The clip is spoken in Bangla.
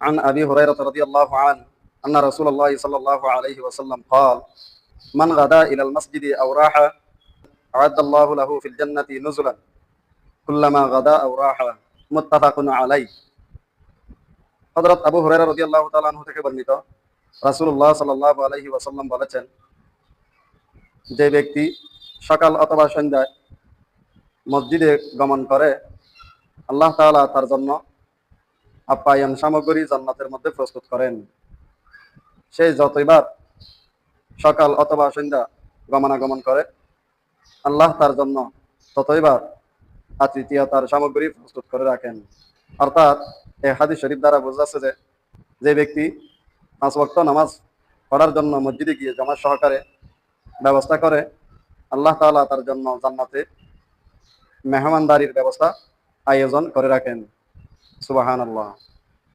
عن أبي هريرة رضي الله عنه أن رسول الله صلى الله عليه وسلم قال من غدا إلى المسجد أو راح أعد الله له في الجنة نزلا كلما غدا أو راح متفق عليه হযরত আবু হুরায়রা রাদিয়াল্লাহু তাআলা আনহু থেকে বর্ণিত রাসূলুল্লাহ সাল্লাল্লাহু আলাইহি ওয়াসাল্লাম বলেছেন যে ব্যক্তি সকাল অথবা সন্ধ্যায় মসজিদে গমন করে আল্লাহ তাআলা তার জন্য আপ্যায়ন সামগ্রী জান্নাতের মধ্যে প্রস্তুত করেন। সে যতইবার সকাল অথবা সন্ধ্যা গমনাগমন করে, আল্লাহ তার জন্য ততইবার আতিথিয়তার সামগ্রী প্রস্তুত করে রাখেন। অর্থাৎ এই হাদিস শরীফ দ্বারা বোঝা যাচ্ছে যে যে ব্যক্তি পাঁচ ওয়াক্ত নামাজ পড়ার জন্য মসজিদে গিয়ে জমা সহকারে ব্যবস্থা করে, আল্লাহ তাআলা তার জন্য জান্নাতে মেহমানদারির ব্যবস্থা আয়োজন করে রাখেন। সুবাহান আল্লাহ